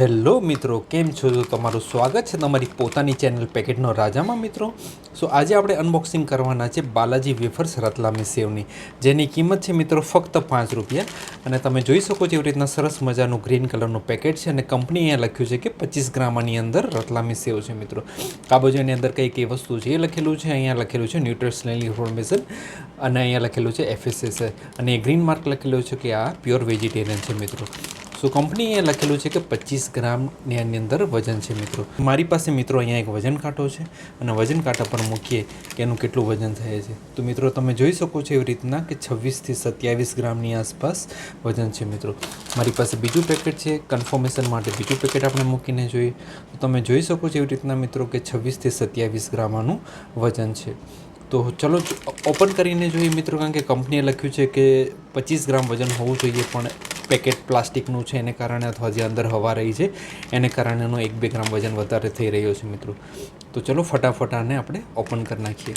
Hello મિત્રો, કેમ છો? તો તમારું સ્વાગત છે તમારી પોતાની ચેનલ પેકેટનો રાજામાં મિત્રો. સો આજે આપણે અનબોક્સિંગ કરવાના છે બાલાજી વેફર્સ રતલામી સેવની. જેની કિંમત છે મિત્રો ફક્ત પાંચ રૂપિયા. અને તમે જોઈ શકો છો એવી રીતના સરસ મજાનું ગ્રીન કલરનું પેકેટ છે અને કંપની અહીંયા લખ્યું છે કે પચીસ ગ્રામની અંદર રતલામી સેવ છે મિત્રો. આ બાજુ એની અંદર કઈ કઈ વસ્તુ છે એ લખેલું છે, અહીંયા લખેલું છે ન્યુટ્રિશનલ ઇન્ફોર્મેશન અને અહીંયા લખેલું છે એફએસએસ અને એ ગ્રીન માર્ક લખેલું છે કે આ પ્યોર વેજીટેરિયન છે મિત્રો. સો કંપનીએ લખેલું છે કે પચીસ ગ્રામની આની અંદર વજન છે, મિત્રો. મારી પાસે, મિત્રો, અહીંયા એક વજન કાંટો છે અને વજન કાંટા પર મૂકીએ કે એનું કેટલું વજન થાય છે. તો, મિત્રો, તમે જોઈ શકો છો એવી રીતના કે છવ્વીસથી સત્યાવીસ ગ્રામની આસપાસ વજન છે, મિત્રો. મારી પાસે બીજું પેકેટ છે, કન્ફર્મેશન માટે બીજું પેકેટ આપણે મૂકીને જોઈએ. તો તમે જોઈ શકો છો એવી રીતના, મિત્રો, કે છવ્વીસથી સત્યાવીસ ગ્રામ આનું વજન છે. તો ચલો ઓપન કરીને જોઈએ, મિત્રો, કારણ કે કંપનીએ લખ્યું છે કે પચીસ ગ્રામ વજન હોવું જોઈએ, પણ પેકેટ પ્લાસ્ટિકનું છે, એને કારણે અથવા જે અંદર હવા રહી છે. એને કારણે એનો એક બે ગ્રામ વજન વધારે થઈ રહ્યો છે, મિત્રો. તો ચલો ફટાફટ આને આપણે ઓપન કરી નાખીએ.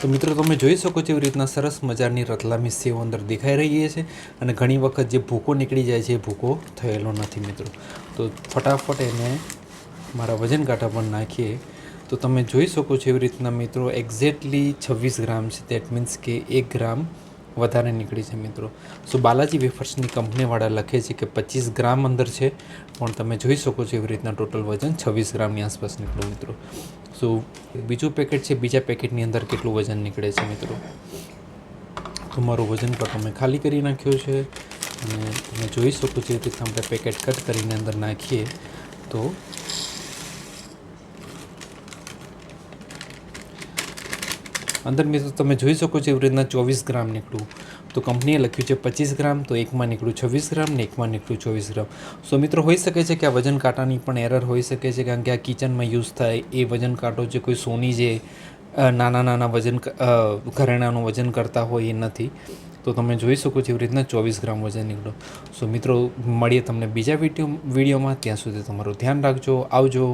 તો મિત્રો, તમે જોઈ શકો છો એવી રીતના સરસ મજાની રતલામી સેવ અંદર દેખાઈ રહી છે અને ઘણી વખત જે ભૂકો નીકળી જાય છે, એ ભૂકો થયેલો નથી, મિત્રો. તો ફટાફટ એને મારા વજન કાંટા પર નાખીએ. તો તમે જોઈ શકો છો એવી રીતના મિત્રો એક્ઝેક્ટલી છવ્વીસ ગ્રામ છે. દેટ મીન્સ કે એક ગ્રામ વધારે નીકળી છે મિત્રો. સો બાલાજી વેફર્સની કંપનીવાળા લખે છે કે પચીસ ગ્રામ અંદર છે. પણ તમે જોઈ શકો છો એવી રીતના ટોટલ વજન છવ્વીસ ગ્રામની આસપાસ નીકળ્યું મિત્રો. સો બીજું પેકેટ છે, બીજા પેકેટની અંદર કેટલું વજન નીકળે છે મિત્રો? તો મારું વજન પણ તમે ખાલી કરી નાખ્યું છે. અને તમે જોઈ શકો છો એ રીતના આપણે પેકેટ કટ કરીને અંદર નાખીએ. તો અંદર મિત્રો તમે જોઈ શકો છો એવી રીતના ચોવીસ ગ્રામ નીકળ્યું તો કંપનીએ લખ્યું છે પચીસ ગ્રામ, તો એકમાં નીકળ્યું છવ્વીસ ગ્રામ ને એકમાં નીકળ્યું ચોવીસ ગ્રામ. સો મિત્રો, હોઈ શકે છે કે આ વજન કાંટાની પણ એરર હોઈ શકે છે, કારણ કે આ કિચનમાં યુઝ થાય એ વજન કાંટો જે કોઈ સોની જે નાના નાના વજન ઘરેણાનું વજન કરતા હોય એ નથી. તો તમે જોઈ શકો છો એવી રીતના ચોવીસ ગ્રામ વજન નીકળો. સો મિત્રો, મળીએ તમને બીજા વીડિયો, વિડીયોમાં. ત્યાં સુધી તમારું ધ્યાન રાખજો. આવજો.